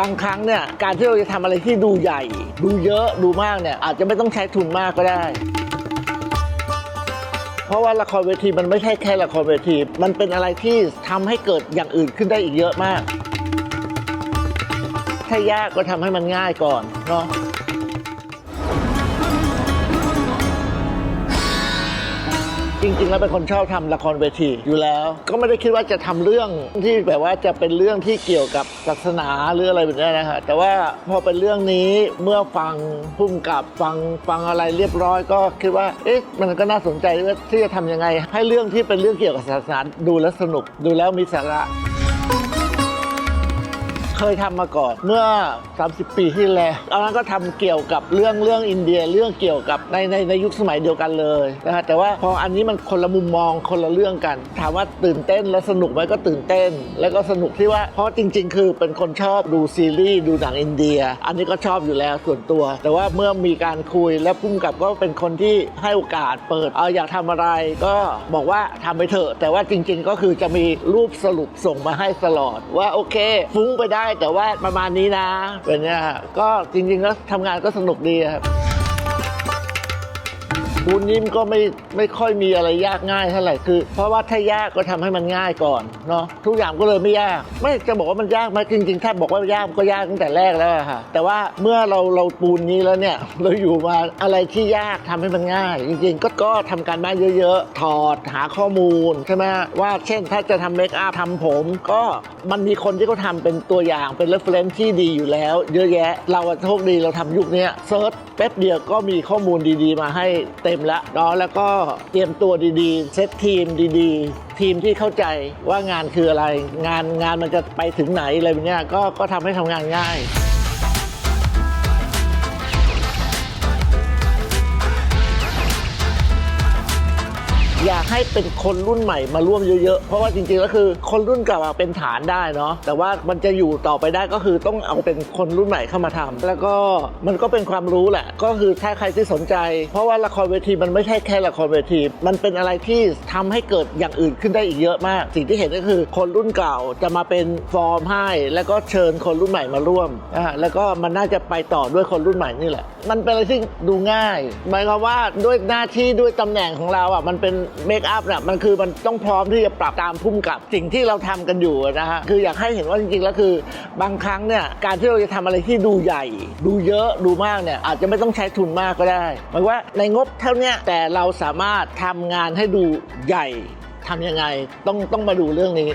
บางครั้งเนี่ยการที่เราจะทำอะไรที่ดูใหญ่ ดูเยอะดูมากเนี่ยอาจจะไม่ต้องใช้ทุนมากก็ได้ เพราะว่าละครเวทีมันไม่ใช่แค่ละครเวที มันเป็นอะไรที่ทำให้เกิดอย่างอื่นขึ้นได้อีกเยอะมาก ถ้ายากก็ทำให้มันง่ายก่อนเนาะ จริง ๆ แล้วเป็นคนชอบทำละครเวทีอยู่แล้ว ก็ไม่ได้คิดว่าจะทำเรื่องที่แบบว่าจะเป็นเรื่องที่เกี่ยวกับศาสนาหรืออะไรแบบนี้นะฮะแต่ว่าพอเป็นเรื่องนี้เมื่อฟังพุ่มกับฟังฟังอะไรเรียบร้อย ก็คิดว่าเอ๊ะมันก็น่าสนใจว่าที่จะทำยังไง ให้เรื่องที่เป็นเรื่องเกี่ยวกับศาสนาดูแล้วสนุกดูแล้วมีสาระ เคยทำมาก่อนเมื่อ 30 ปีที่แล้วตอนนั้นก็ทำเกี่ยวกับเรื่องเรื่องอินเดียเรื่องเกี่ยวกับในในในยุคสมัยเดียวกันเลยนะฮะแต่ว่าพออันนี้มันคนละมุมมองคนละเรื่องกัน ถามว่าตื่นเต้นและสนุกไหมก็ตื่นเต้น แล้วก็สนุกที่ว่าเพราะจริง ๆ คือเป็นคนชอบดูซีรีส์ดูหนังอินเดีย อันนี้ก็ชอบอยู่แล้วส่วนตัว แต่ว่าเมื่อมีการคุยและพุ่มกับก็เป็นคนที่ให้โอกาสเปิดเอาอยากทำอะไรก็บอกว่าทำไปเถอะ แต่ว่าจริง ๆ ก็คือจะมีรูปสรุปส่งมาให้ตลอดว่าโอเค ฟุ้งไปได้แต่ว่าประมาณนี้นะเป็นเนี้ยฮะก็จริงๆแล้วทำงานก็สนุกดีครับ ปูนิ่มก็ไม่ไม่ค่อยมีอะไรยากง่ายเท่าไหร่คือ เพราะว่าถ้ายากก็ทำให้มันง่ายก่อนเนาะทุกอย่างก็เลยไม่ยาก ไม่จะบอกว่ามันยากไหมจริง ๆ ถ้าบอกว่ายากก็ยากตั้งแต่แรกแล้วค่ะแต่ว่าเมื่อเราเราปูนนี้แล้วเนี่ยเราอยู่มาอะไรที่ยากทำให้มันง่าย จริง ๆ ก็ก็ทำการบ้านเยอะๆถอดหาข้อมูลใช่ไหมว่าเช่นถ้าจะทำเมคอัพทำผม ก็มันมีคนที่เขาทำเป็นตัวอย่างเป็น reference ที่ดีอยู่แล้ว เยอะแยะ เราโชคดีเราทำยุคนี้เซิร์ชแป๊บเดียวก็มีข้อมูลดีๆ มาให้เต็มแล้วเนาะแล้วก็เตรียมตัวดีๆ เซตทีมดีๆ ทีมที่เข้าใจว่างานคืออะไร งานงานมันจะไปถึงไหนอะไรแบบเนี้ยก็ก็ทำให้ทำงานง่าย ให้เป็นคนรุ่นใหม่มาร่วมเยอะๆ เพราะว่าจริงๆแล้วคือคนรุ่นเก่าอะเป็นฐานได้เนาะแต่ว่ามันจะอยู่ต่อไปได้ก็คือต้องเอาเป็นคนรุ่นใหม่เข้ามาทำแล้วก็มันก็เป็นความรู้แหละ ก็คือถ้าใครที่สนใจ เพราะว่าละครเวทีมันไม่ใช่แค่ละครเวที มันเป็นอะไรที่ทำให้เกิดอย่างอื่นขึ้นได้อีกเยอะมาก สิ่งที่เห็นก็คือคนรุ่นเก่าจะมาเป็นฟอร์มให้ แล้วก็เชิญคนรุ่นใหม่มาร่วมอ่าแล้วก็มันน่าจะไปต่อด้วยคนรุ่นใหม่นี่แหละ มันเป็นอะไรที่ดูง่ายหมายความว่าด้วยหน้าที่ด้วยตำแหน่งของเราอะมันเป็นเมคอัพน่ะมันคือมันต้องพร้อมที่จะปรับตามพุ่มกับสิ่งที่เราทำกันอยู่นะฮะคืออยากให้เห็นว่าจริงๆแล้วคือบางครั้งเนี่ยการที่เราจะทำอะไรที่ดูใหญ่ ดูเยอะดูมากเนี่ยอาจจะไม่ต้องใช้ทุนมากก็ได้หมายว่าในงบเท่านี้แต่เราสามารถทำงานให้ดูใหญ่ทำยังไงต้องต้องมาดูเรื่องนี้